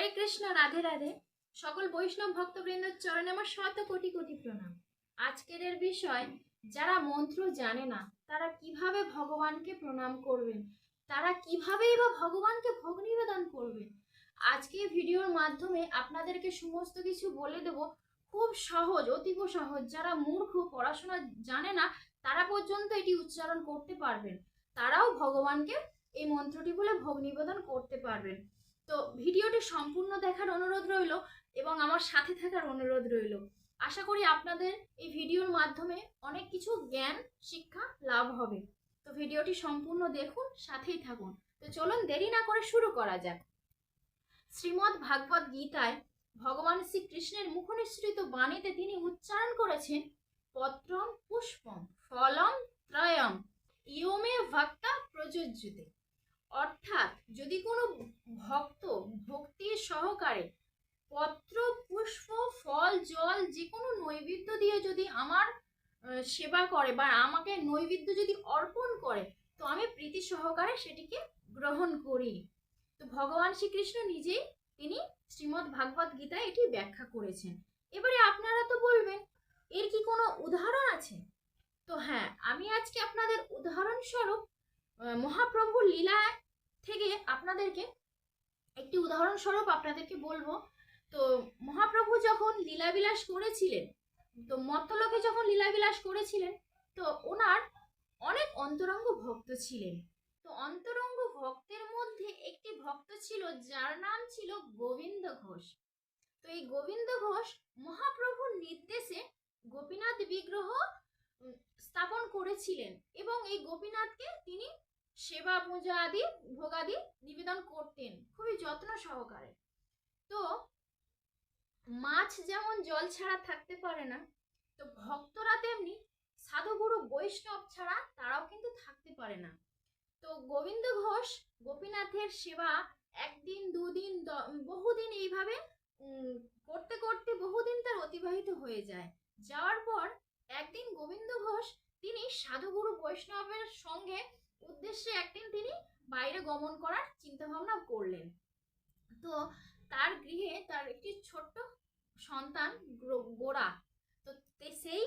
হরে কৃষ্ণ, রাধে রাধে। সকল বৈষ্ণব ভক্তবৃন্দের চরণে আমার শত কোটি কোটি প্রণাম। আজকের এর বিষয়, যারা মন্ত্র জানে না, তারা কীভাবে ভগবানকে প্রণাম করবেন? তারা কিভাবেই বা ভগবানকে ভোগ নিবেদন করবেন? আজকে ভিডিওর মাধ্যমে আপনাদেরকে সমস্ত কিছু বলে দেব। খুব সহজ, অতীব সহজ। যারা মূর্খ, পড়াশোনা জানে না, তারা পর্যন্ত এটি উচ্চারণ করতে পারবেন। তারাও ভগবানকে এই মন্ত্রটি বলে ভোগ নিবেদন করতে পারবেন। তো ভিডিওটি সম্পূর্ণ দেখার অনুরোধ রইল এবং আমার সাথে থাকার অনুরোধ রইল। আশা করি আপনাদের এই ভিডিওর মাধ্যমে অনেক কিছু জ্ঞান, শিক্ষা, লাভ হবে। তো ভিডিওটি সম্পূর্ণ দেখুন, সাথেই থাকুন। তো চলুন দেরি না করে শুরু করা যাক। শ্রীমদ্ ভাগবত গীতায় ভগবান শ্রীকৃষ্ণের মুখনিসৃত বাণীতে তিনি উচ্চারণ করেছেন, পত্রম পুষ্পম ফলম ত্রয়ম, ইয়মে ভক্তা প্রযোজ্যতে। অর্থাৎ যদি কোনো সহকারে। পত্র, পুষ্প, ফল, জল যে কোনো নৈবেদ্য দিয়ে যদি আমার সেবা করে বা আমাকে নৈবেদ্য যদি অর্পণ করে, তো আমি প্রীতি সহকারে সেটিকে গ্রহণ করি। তো ভগবান শ্রীকৃষ্ণ নিজেই তিনি শ্রীমদ্ ভাগবত গীতায় এটি ব্যাখ্যা করেছেন। এবারে আপনারা তো বলবেন, এর কি কোনো উদাহরণ আছে? তো হ্যাঁ আমি আজকে আপনাদের উদাহরণস্বরূপ মহাপ্রভুর লীলা থেকে আপনাদেরকে একটি উদাহরণস্বরূপ আপনাদেরকে বলব, তো মহাপ্রভু যখন লীলাবিলাস করেছিলেন, তো মত্তলোকে যখন লীলাবিলাস করেছিলেন, তো ওনার অনেক অন্তরঙ্গ ভক্ত ছিলেন। তো অন্তরঙ্গ ভক্তের মধ্যে একটি ভক্ত ছিল, যার নাম ছিল গোবিন্দ ঘোষ। তো এই গোবিন্দ ঘোষ মহাপ্রভুর নির্দেশে গোপীনাথ বিগ্রহ স্থাপন করেছিলেন এবং এই গোপীনাথকে তিনি সেবা পূজা আদি ভোগাদি নিবেদন করতেন। খুবই যত্ন সহকারে। তো মাছ যেমন জল ছাড়া থাকতে পারে না, তো ভক্তরা তেমনি সাধুগুরু বৈষ্ণব ছাড়া তারাও কিন্তু থাকতে পারে না। তো গোবিন্দ ঘোষ গোপীনাথের সেবা একদিন, দুদিন বহুদিন এইভাবে করতে করতে বহুদিন তার অতিবাহিত হয়ে যায়। যাওয়ার পর একদিন গোবিন্দ ঘোষ তিনি সাধুগুরু বৈষ্ণবের সঙ্গে উদ্দেশ্যে একদিন তিনি বাইরে গমন করার চিন্তা ভাবনা করলেন। তো তার গৃহে তার একটি ছোট্ট সন্তান গোরা তো, সেই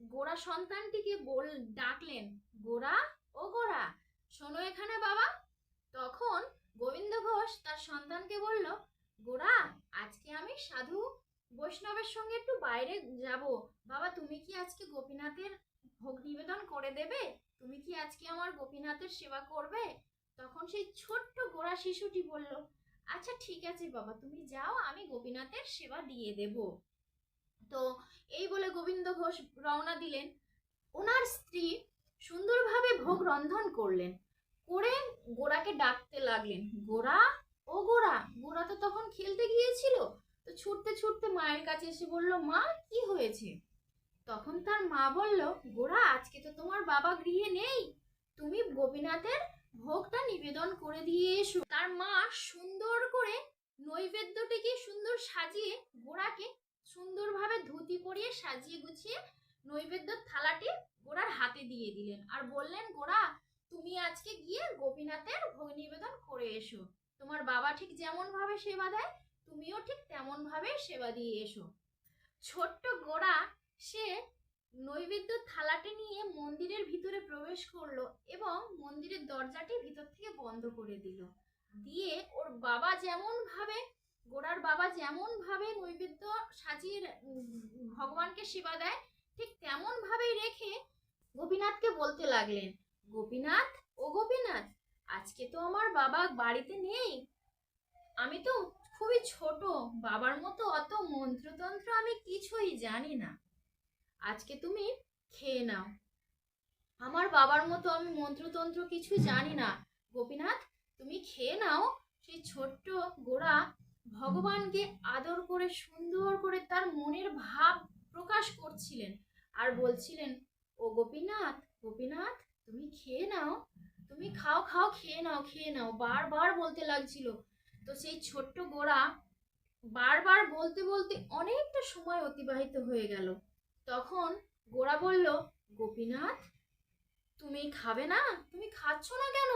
গোরা সন্তানটিকে বল, ডাকলেন, গোরা, ও গোরা, শোনো এখানে বাবা। তখন গোবিন্দ ঘোষ তার সন্তানকে বলল, গোরা, আজকে আমি সাধু বৈষ্ণবের সঙ্গে একটু বাইরে যাব। বাবা, তুমি কি আজকে গোপীনাথের ভোগ নিবেদন করে দেবে? তুমি কি আজকে আমার গোপীনাথের সেবা করবে? তখন সেই ছোট্ট গোড়া শিশুটি বলল আচ্ছা ঠিক আছে বাবা, তুমি যাও, আমি গোপীনাথের সেবা দিয়ে দেব। তো এই বলে গোবিন্দ ঘোষ রওনা দিলেন। ওনার স্ত্রী সুন্দরভাবে ভোগ রন্ধন করলেন, করে গোড়াকে ডাকতে লাগলেন। গোড়া? ও গোড়া গোড়া তো তখন খেলতে গিয়েছিল। তো ছুটতে ছুটতে মায়ের কাছে এসে বলল, মা, কি হয়েছে? তখন তার মা বলল গোড়া আজকে তো তোমার বাবা গৃহে নেই। তুমি গোপীনাথের ভোগটা নিবেদন করে দিয়ে এসো। তার মা সুন্দর করে নৈবেদ্যটিকে সুন্দর সাজিয়ে গোড়াকে সুন্দরভাবে ধুতি পরিয়ে সাজিয়ে গুছিয়ে নৈবেদ্য থালাটি গোড়ার হাতে দিয়ে দিলেন আর বললেন গোড়া তুমি আজকে গিয়ে গোপীনাথের ভোগ নিবেদন করে এসো। তোমার বাবা ঠিক যেমন ভাবে সেবা দেয়, তুমিও ঠিক তেমন ভাবে সেবা দিয়ে এসো। ছোট্ট গোড়া সে নৈবেদ্য থালাটি নিয়ে মন্দিরের ভিতরে প্রবেশ করল এবং মন্দিরের দরজাটি ভিতর থেকে বন্ধ করে দিল। দিয়ে ওর বাবা যেমন ভাবে গোড়ার বাবা যেমন ভাবে নৈবেদ্য সাজিয়ে ভগবানকে সেবা দেয়, ঠিক তেমন ভাবেই রেখে গোপীনাথকে বলতে লাগলেন, গোপীনাথ, ও গোপীনাথ, আজকে তো আমার বাবা বাড়িতে নেই। আমি তো খুবই ছোট, বাবার মতো অত মন্ত্রতন্ত্র আমি কিছুই জানি না। আজকে তুমি খেয়ে নাও। আমার বাবার মতো আমি মন্ত্রতন্ত্র কিছু জানি না। গোপীনাথ, তুমি খেয়ে নাও। সেই ছোট্ট গোড়া ভগবানকে আদর করে, সুন্দর করে তার মনের ভাব প্রকাশ করছিলেন আর বলছিলেন, ও গোপীনাথ গোপীনাথ, তুমি খেয়ে নাও। তুমি খাও খাও, খেয়ে নাও খেয়ে নাও। বারবার বলতে লাগছিল। তো সেই ছোট্ট গোড়া বারবার বলতে বলতে অনেকটা সময় অতিবাহিত হয়ে গেল। তখন গোড়া বলল, গোপীনাথ, তুমি খাবে না? তুমি খাচ্ছ না কেন?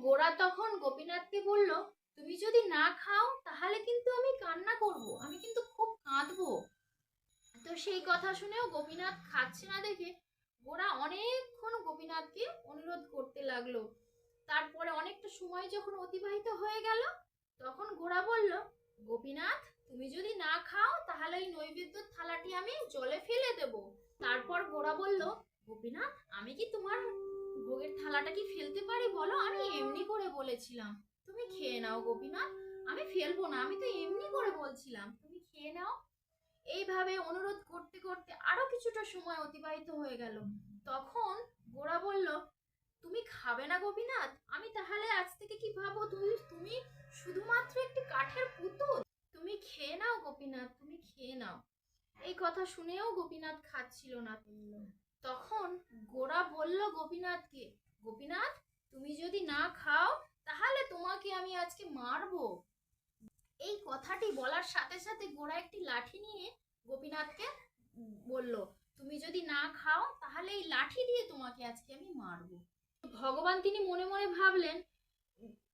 গোড়া তখন গোপীনাথকে বলল, তুমি যদি না খাও, তাহলে কিন্তু আমি কান্না করব। আমি কিন্তু খুব কাঁদবো। তো সেই কথা শুনেও গোপীনাথ খাচ্ছে না দেখে গোড়া অনেকক্ষণ গোপীনাথকে অনুরোধ করতে লাগল। তারপরে অনেকটা সময় যখন অতিবাহিত হয়ে গেল, তখন গোড়া বলল, গোপীনাথ তুমি যদি না খাও, তাহলে ওই নৈবেদ্য থালাটি আমি জলে ফেলে দেব। তারপর গোরা বলল, গোপীনাথ, আমি কি তোমার ভোগের থালাটা কি ফেলতে পারি বলো? আমি এমনি করে বলেছিলাম। তুমি খেয়ে নাও গোপীনাথ, আমি ফেলব না, আমি তো এমনি করে বলছিলাম। তুমি খেয়ে নাও। এইভাবে অনুরোধ করতে করতে আরও কিছুটা সময় অতিবাহিত হয়ে গেল। তখন গোরা বলল, তুমি খাবে না গোপীনাথ, আমি তাহলে আজ থেকে কি ভাবো তুমি তুমি শুধুমাত্র একটি কাঠের পুতুল? তুমি খেয়ে নাও গোপীনাথ, তুমি খেয়ে নাও। এই কথা শুনেও গোপীনাথ খাচ্ছিল না। তখন গোরা বলল গোপীনাথকে, গোপীনাথ, তুমি যদি না খাও, তাহলে তোমাকে আমি আজকে মারবো। এই কথাটি বলার সাথে সাথে গোরা একটি লাঠি নিয়ে গোপীনাথকে বলল, তুমি যদি না খাও, তাহলে এই লাঠি দিয়ে তোমাকে আজকে আমি মারবো। ভগবান তিনি মনে মনে ভাবলেন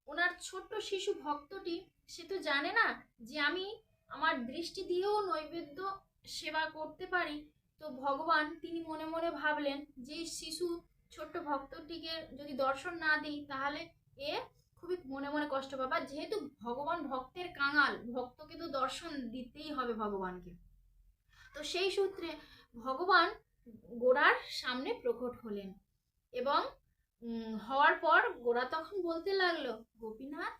ওনার ছোট্ট শিশু ভক্তটি সে তো জানে না যে আমি আমার দৃষ্টি দিয়েও নৈবেদ্য সেবা করতে পারি। তো ভগবান তিনি মনে মনে ভাবলেন যে শিশু ছোট্ট ভক্তটিকে যদি দর্শন না দিই, তাহলে এ খুবই মনে মনে কষ্ট পাবে যেহেতু ভগবান ভক্তের কাঙাল, ভক্তকে তো দর্শন দিতেই হবে ভগবানকে। তো সেই সূত্রে ভগবান গোড়ার সামনে প্রকট হলেন এবং হওয়ার পর গোরা তখন বলতে লাগল, গোপীনাথ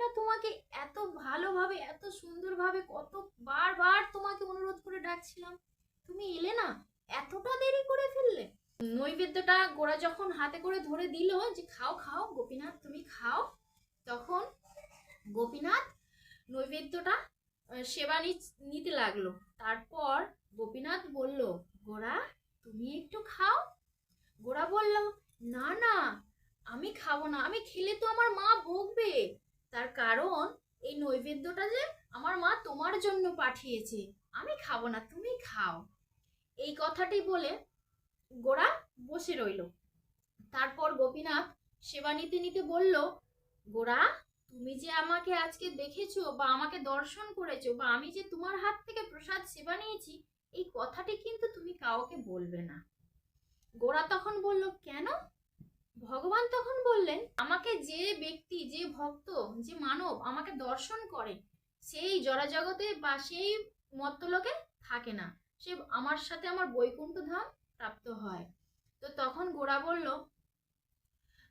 না তোমাকে এত ভালোভাবে, এত সুন্দরভাবে কত বারবার তোমাকে অনুরোধ করে ডাকছিলাম। তুমি এলে না? এতটা দেরি করে ফেললে? নৈবেদ্যটা গোড়া যখন হাতে করে ধরে দিল যে, খাও খাও, গোপীনাথ, তুমি খাও, তখন গোপীনাথ নৈবেদ্যটা সেবা নিতে লাগল। তারপর গোপীনাথ বলল গোড়া তুমি একটু খাও? গোড়া বলল, না না, আমি খাব না। আমি খেলে তো আমার মা বকবে তার কারণ এই নৈবেদ্যটা যে আমার মা তোমার জন্য পাঠিয়েছে। আমি খাব না, তুমি খাও। এই কথাটি বলে গোরা বসে রইল। তারপর গোপীনাথ সেবা নিতে নিতে বলল, গোরা, তুমি যে আমাকে আজকে দেখেছ বা আমাকে দর্শন করেছ বা আমি যে তোমার হাত থেকে প্রসাদ সেবা নিয়েছি, এই কথাটি কিন্তু তুমি কাউকে বলবে না। গোরা তখন বলল, কেন? ভগবান তখন বললেন আমাকে যে ব্যক্তি যে ভক্ত যে মানব আমাকে দর্শন করে সেই জড়াজগতে বা সেই মত্তলোকে থাকে না। সে আমার সাথে আমার বৈকুণ্ঠ ধাম প্রাপ্ত হয়। তো তখন গোরা বলল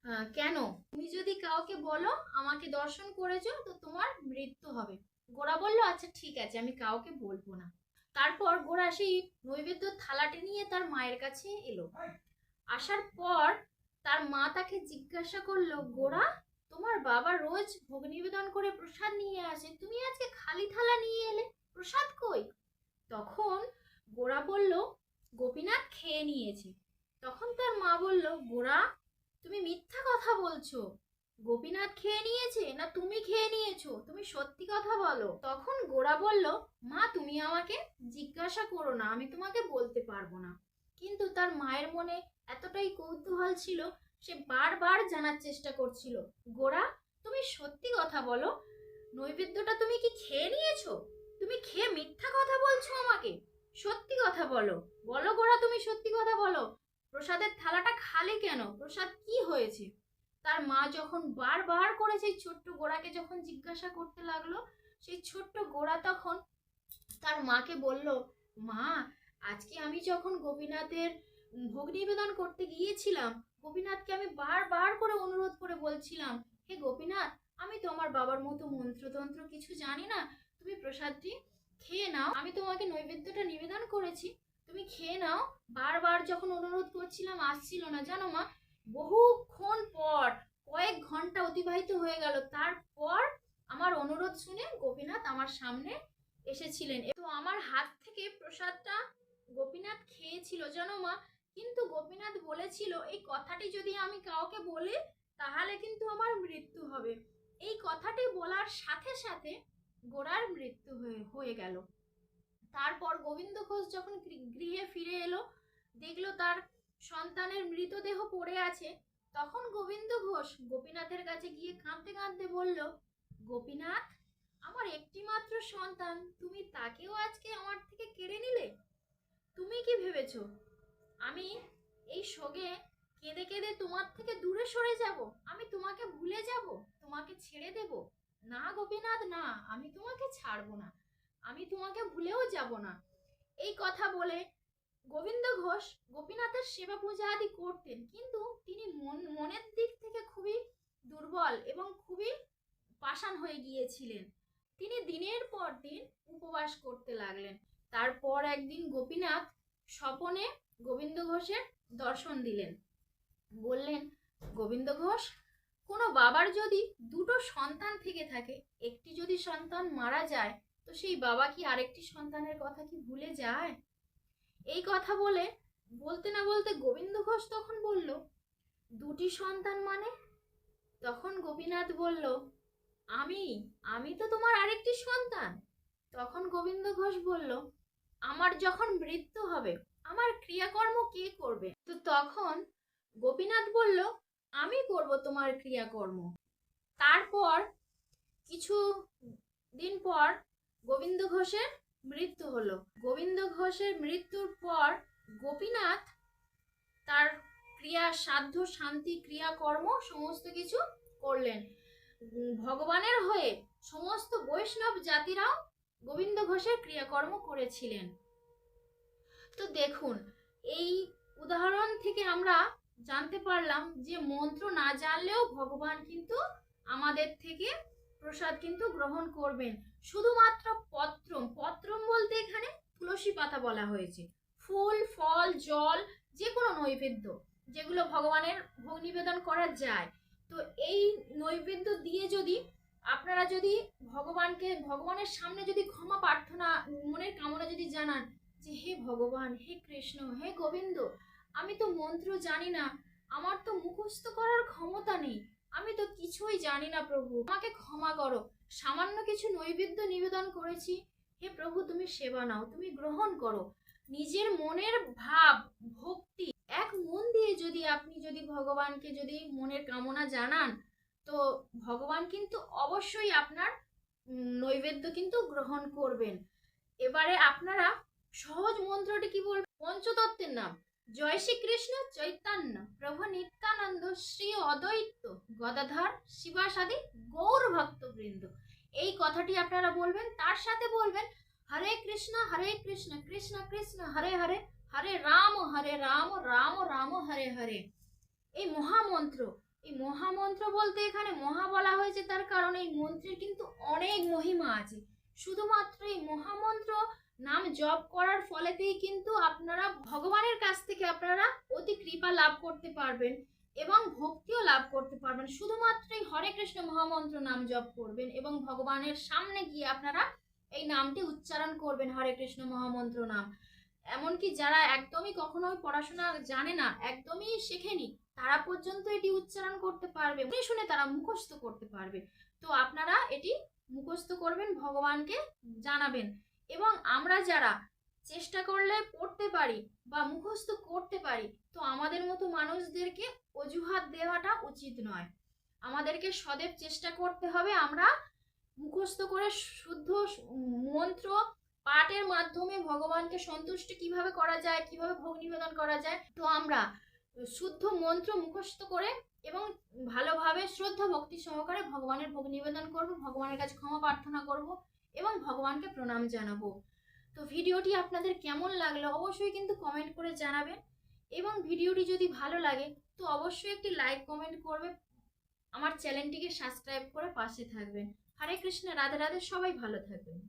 "আহ, কেন? তুমি যদি কাউকে বলো আমাকে দর্শন করেছ তো তোমার মৃত্যু হবে। গোরা বলল আচ্ছা ঠিক আছে আমি কাউকে বলব না। তারপর গোরা সেই নৈবেদ্য থালাটি নিয়ে তার মায়ের কাছে এলো। আসার পর তার মা তাকে জিজ্ঞাসা করল, গোরা, তোমার বাবা রোজ ভোগ নিবেদন করে প্রসাদ নিয়ে আসে। তুমি আজকে খালি থালা নিয়ে এলে, প্রসাদ কই? তখন গোরা বলল, গোপীনাথ খেয়ে নিয়েছে। তখন তার মা বলল, গোরা, তুমি মিথ্যা কথা বলছো। গোপীনাথ খেয়ে নিয়েছে না তুমি খেয়ে নিয়েছো? তুমি সত্যি কথা বলো। তখন গোরা বলল, মা, তুমি আমাকে জিজ্ঞাসা করো না, আমি তোমাকে বলতে পারব না। কিন্তু তার মায়ের মনে এতটাই কৌতূহল ছিল, সে বারবার জানার চেষ্টা করছিল, গোরা, তুমি সত্যি কথা বলো, নৈবেদ্যটা তুমি কি খেয়ে নিয়েছো? তুমি খেয়ে মিথ্যা কথা বলছো আমাকে। সত্যি কথা বলো বলো গোরা তুমি সত্যি কথা বলো। প্রসাদের থালাটা খালে কেন? প্রসাদ কি হয়েছে? তার মা যখন বারবার করে সেই ছোট্ট গোড়াকে যখন জিজ্ঞাসা করতে লাগল, সেই ছোট্ট গোড়া তখন তার মাকে বলল, মা, আজকে আমি যখন গোপীনাথের ভোগ নিবেদন করতে গিয়েছিলাম। গোপীনাথকে আমি বারবার করে অনুরোধ করে বলছিলাম, হে গোপীনাথ, আমি তো আমার বাবার মতো মন্ত্রতন্ত্র কিছু জানি না। তুমি প্রসাদটি খেয়ে নাও। আমি তোমাকে নৈবেদ্যটা নিবেদন করেছি। তুমি খেয়ে নাও। বারবার যখন অনুরোধ করছিলাম, আসছিল না। জানো মা, বহুক্ষণ পর, কয়েক ঘণ্টা অতিবাহিত হয়ে গেল। তারপর আমার অনুরোধ শুনে গোপীনাথ আমার সামনে এসেছিলেন। তো আমার হাত থেকে প্রসাদটা গোপীনাথ খেয়েছিল। জানো মা কিন্তু গোপীনাথ বলেছিল, এই কথাটি যদি আমি কাউকে বলি, তাহলে কিন্তু আমার মৃত্যু হবে। এই কথাটি বলার সাথে সাথে গোড়ার মৃত্যু হয়ে হয়ে গেল। তারপর গোবিন্দ ঘোষ যখন গৃহে ফিরে এলো, দেখল তার সন্তানের মৃতদেহ পড়ে আছে, তখন গোবিন্দ ঘোষ গোপীনাথের কাছে গিয়ে কাঁদতে কাঁদতে বলল, গোপীনাথ, আমার একটি মাত্র সন্তান, তুমি তাকেও আজকে আমার থেকে কেড়ে নিলে? তুমি কি ভেবেছো আমি এই শোকে কেঁদে কেঁদে তোমার থেকে দূরে সরে যাব। আমি তোমাকে ভুলে যাব, তোমাকে ছেড়ে দেব। না গোপীনাথ, না, আমি তোমাকে ছাড়বো না। আমি তোমাকে ভুলেও যাব না। এই কথা বলে গোবিন্দ ঘোষ গোপীনাথের সেবা পূজা আদি করতেন। কিন্তু তিনি মন, মনের দিক থেকে খুবই দুর্বল এবং খুবই পাষাণ হয়ে গিয়েছিলেন। তিনি দিনের পর দিন উপবাস করতে লাগলেন। তারপর একদিন গোপীনাথ স্বপনে গোবিন্দ ঘোষের দর্শন দিলেন। বললেন, গোবিন্দ ঘোষ, কোনো বাবার যদি দুটো সন্তান থেকে থাকে, একটি যদি সন্তান মারা যায়, তো সেই বাবা কি আরেকটি সন্তানের কথা কি ভুলে যায়? এই কথা বলে, বলতে না বলতে গোবিন্দ ঘোষ তখন বলল, দুটি সন্তান মানে? তখন গোপীনাথ বলল, আমি আমি তো তোমার আরেকটি সন্তান। তখন গোবিন্দ ঘোষ বলল, আমার যখন মৃত্যু হবে আমার ক্রিয়াকর্ম কে করবে? তো তখন গোপীনাথ বলল, আমি করব তোমার ক্রিয়াকর্ম। তারপর কিছু দিন পর গোবিন্দ ঘোষের মৃত্যু হলো। গোবিন্দ ঘোষের মৃত্যুর পর গোপীনাথ তার ক্রিয়া, সাধ্য, শান্তি, ক্রিয়াকর্ম সমস্ত কিছু করলেন। ভগবানের হয়ে সমস্ত বৈষ্ণব জাতিরাও গোবিন্দ ঘোষের ক্রিয়াকর্ম করেছিলেন। তো দেখুন, এই উদাহরণ থেকে আমরা জানতে পারলাম যে মন্ত্র না জানলেও ভগবান কিন্তু আমাদের থেকে প্রসাদ কিন্তু গ্রহণ করবেন। শুধুমাত্র পত্রম পত্রম বলতে এখানে তুলসী পাতা বলা হয়েছে। ফুল, ফল, জল যে কোনো নৈবেদ্য, যেগুলো ভগবানের ভোগ নিবেদন করা যায়। তো এই নৈবেদ্য দিয়ে যদি আপনারা যদি ভগবানকে, ভগবানের সামনে যদি ক্ষমা প্রার্থনা, মনের কামনা যদি জানান যে হে ভগবান, হে কৃষ্ণ, হে গোবিন্দ, আমি তো মন্ত্র জানি না, আমার তো মুখস্থ করার ক্ষমতা নেই, আমি তো কিছুই জানি না প্রভু, আমাকে ক্ষমা করো, সামান্য কিছু নৈবেদ্য নিবেদন করেছি। হে প্রভু, তুমি সেবা নাও, তুমি গ্রহণ করো। নিজের মনের ভাব, ভক্তি, এক মন দিয়ে যদি আপনি যদি ভগবানকে যদি মনের কামনা জানান, তো ভগবান কিন্তু অবশ্যই আপনার নৈবেদ্য কিন্তু গ্রহণ করবেন। এবারে আপনারা সহজ মন্ত্রটি কি বলবে? পঞ্চতত্ত্বের নাম। জয় শ্রীকৃষ্ণ চৈতন্য, প্রভু নিত্যানন্দ, শ্রী অদ্বৈত, গদাধর, শিবাসাদি, গৌর ভক্তবৃন্দ। এই কথাটি আপনারা বলবেন, তার সাথে বলবেন, হরে কৃষ্ণ হরে কৃষ্ণ কৃষ্ণ কৃষ্ণ, হরে হরে হরে রাম হরে রাম রাম রাম, হরে হরে। এই মহামন্ত্র এই মহামন্ত্র বলতে এখানে মহা বলা হয়েছে, তার কারণ এই মন্ত্রের কিন্তু অনেক মহিমা আছে। শুধুমাত্র এই মহামন্ত্র নাম জপ করার ফলেতেই কিন্তু আপনারা ভগবানের কাছ থেকে আপনারা অতি কৃপা লাভ করতে পারবেন এবং ভক্তিও লাভ করতে পারবেন। শুধুমাত্র এই হরে কৃষ্ণ মহামন্ত্র নাম জপ করবেন এবং ভগবানের সামনে গিয়ে আপনারা এই নামটি উচ্চারণ করবেন, হরে কৃষ্ণ মহামন্ত্র নাম। এমনকি যারা একদমই কখনোই পড়াশোনা জানে না, একদমই শেখেনি, তারা পর্যন্ত এটি উচ্চারণ করতে পারবে শুনে শুনে তারা মুখস্থ করতে পারবে। তো আপনারা এটি মুখস্থ করবেন, ভগবানকে জানাবেন। এবং আমরা যারা চেষ্টা করলে পড়তে পারি বা মুখস্থ করতে পারি, তো আমাদের মতো মানুষদেরকে অজুহাত দেওয়াটা উচিত নয়। আমাদেরকে সদেব চেষ্টা করতে হবে আমরা মুখস্থ করে শুদ্ধ মন্ত্র পাঠের মাধ্যমে ভগবানকে সন্তুষ্ট কীভাবে করা যায়, কীভাবে ভোগ নিবেদন করা যায়, তো আমরা শুদ্ধ মন্ত্র মুখস্থ করে এবং ভালোভাবে শ্রদ্ধা ভক্তি সহকারে ভগবানের ভোগ নিবেদন করব, ভগবানের কাছে ক্ষমা প্রার্থনা করব। এবং ভগবানকে প্রণাম জানাব। তো ভিডিওটি আপনাদের কেমন লাগল অবশ্যই কিন্তু কমেন্ট করে জানাবেন। এবং ভিডিওটি যদি ভালো লাগে, তো অবশ্যই একটি লাইক কমেন্ট করবে। আমার চ্যানেলটিকে সাবস্ক্রাইব করে পাশে থাকবেন। হরে কৃষ্ণ, রাধে রাধে, সবাই ভালো থাকবেন।